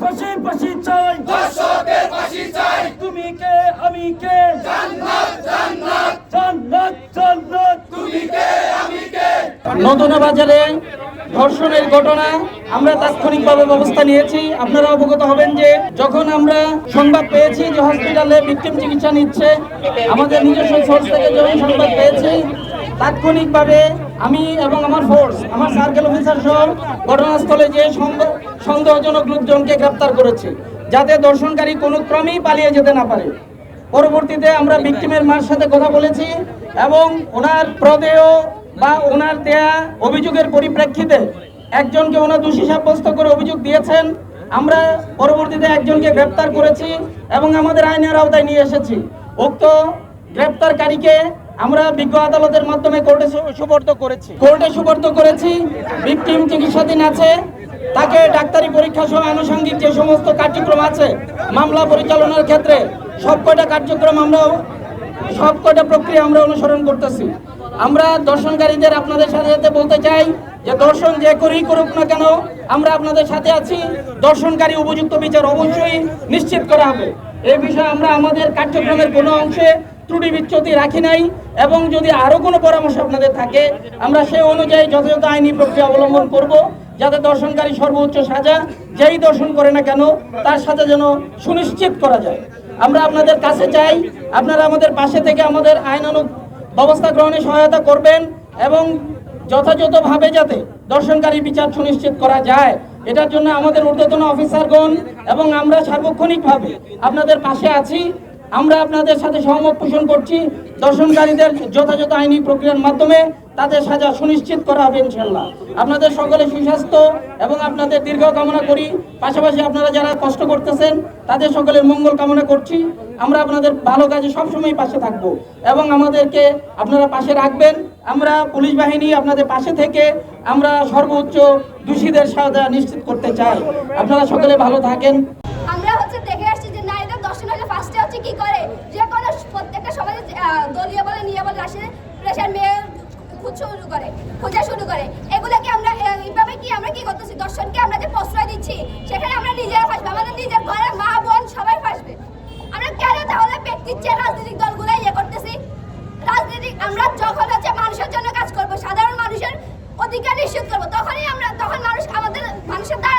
ফাঁসি ফাঁসি চাই। দর্শকের ফাঁসি চাই। তুমি কে আমি কে? জান্নাত জান্নাত। জান্নাত জান্নাত। তুমি কে আমি কে? নতুন বাজারে ধর্ষণের ঘটনা আমরা তাৎক্ষণিকভাবে ব্যবস্থা নিয়েছি। আপনারা অবগত হবেন যে যখন আমরা সংবাদ পেয়েছি যে হসপিটালে ভিকটিম চিকিৎসা নিচ্ছে আমাদের নিজস্ব সোর্স থেকে যখন সংবাদ পেয়েছি তাৎক্ষণিকভাবে আমি এবং আমার ফোর্স আমার সার্কেল অফিসার সহ ঘটনাস্থলে যে সন্দেহ- সন্দেহজনক লোকজনকে গ্রেপ্তার করেছে, যাতে দর্শনকারী কোনো ক্রমেই পালিয়ে যেতে না পারে। পরবর্তীতে আমরা ভিকটিমের মার সাথে কথা বলেছি এবং ওনার প্রদেয় বা ওনার দেয়া অভিযোগের পরিপ্রেক্ষিতে একজনকে ওনার দোষী সাব্যস্ত করে অভিযোগ দিয়েছেন। আমরা পরবর্তীতে একজনকে গ্রেপ্তার করেছি এবং আমাদের আইনের আওতায় নিয়ে এসেছি। উক্ত গ্রেপ্তারকারীকে আমরা বিজ্ঞ আদালতের মাধ্যমে কোর্টে সুপর্দ করেছি। কোর্টে সুপর্দ করেছি, ভিকটিম চিকিৎসাধীন আছে, তাকে ডাক্তারি পরীক্ষা সহ আনুষঙ্গিক যে সমস্ত কার্যক্রম আছে, মামলা পরিচালনার ক্ষেত্রে সবকটা কার্যক্রম আমরা সব কটা প্রক্রিয়া আমরা অনুসরণ করতেছি। আমরা দর্শনকারীদের আপনাদের সাথে সাথে বলতে চাই যে দর্শন যে করেই করুক না কেন, আমরা আপনাদের সাথে আছি। দর্শনকারী উপযুক্ত বিচার অবশ্যই নিশ্চিত করা হবে। এই বিষয়ে আমরা আমাদের কার্যক্রমের কোনো অংশে ত্রুটি বিচ্যুতি রাখি নাই এবং যদি আরও কোনো পরামর্শ আপনাদের থাকে, আমরা সেই অনুযায়ী যথাযথ আইনি প্রক্রিয়া অবলম্বন করব, যাতে দর্শনকারী সর্বোচ্চ সাজা যেই দর্শন করে না কেন, তার সাথে যেন সুনিশ্চিত করা যায়। আমরা আপনাদের কাছে চাই, আপনারা আমাদের পাশে থেকে আমাদের আইনানুগ ব্যবস্থা গ্রহণে সহায়তা করবেন এবং যথাযথভাবে যাতে দর্শনকারী বিচার সুনিশ্চিত করা যায়। এটার জন্য আমাদের ঊর্ধ্বতন অফিসারগণ এবং আমরা সার্বক্ষণিকভাবে আপনাদের পাশে আছি। আমরা আপনাদের সাথে সহমত পোষণ করছি, দর্শনকারীদের যথাযথ আইনি প্রক্রিয়ার মাধ্যমে তাদের সাজা সুনিশ্চিত করা হবে ইনশাল্লাহ আপনাদের সকলে সুস্বাস্থ্য এবং আপনাদের দীর্ঘ কামনা করি। পাশাপাশি আপনারা যারা কষ্ট করতেছেন, তাদের সকলের মঙ্গল কামনা করছি। আমরা আপনাদের ভালো কাজে সবসময় পাশে থাকব এবং আমাদেরকে আপনারা পাশে রাখবেন। আমরা পুলিশ বাহিনী আপনাদের পাশে থেকে আমরা সর্বোচ্চ দোষীদের সাজা নিশ্চিত করতে চাই। আপনারা সকলে ভালো থাকেন। যে কোনো প্রত্যেকটা সমাজে দলীয় বলে, নিয়ে বলে আসে, প্রেশার মেয়ে খুঁজছে শুরু করে, খোঁজা শুরু করে। এগুলোকে আমরা এইভাবে কি আমরা কি করতেছি? দর্শনকে আমরা যে প্রশ্রয় দিচ্ছি, সেখানে আমরা নিজেরা ফাঁসবে, আমাদের নিজের ঘরে মা, বোন সবাই ফাঁসবে। আমরা কেন তাহলে ব্যক্তির চেয়ে রাজনৈতিক দলগুলো ইয়ে করতেছি? রাজনৈতিক, আমরা যখন হচ্ছে মানুষের জন্য কাজ করব, সাধারণ মানুষের অধিকার নিশ্চিত করব, তখনই আমরা, তখন মানুষ আমাদের, মানুষের দ্বারা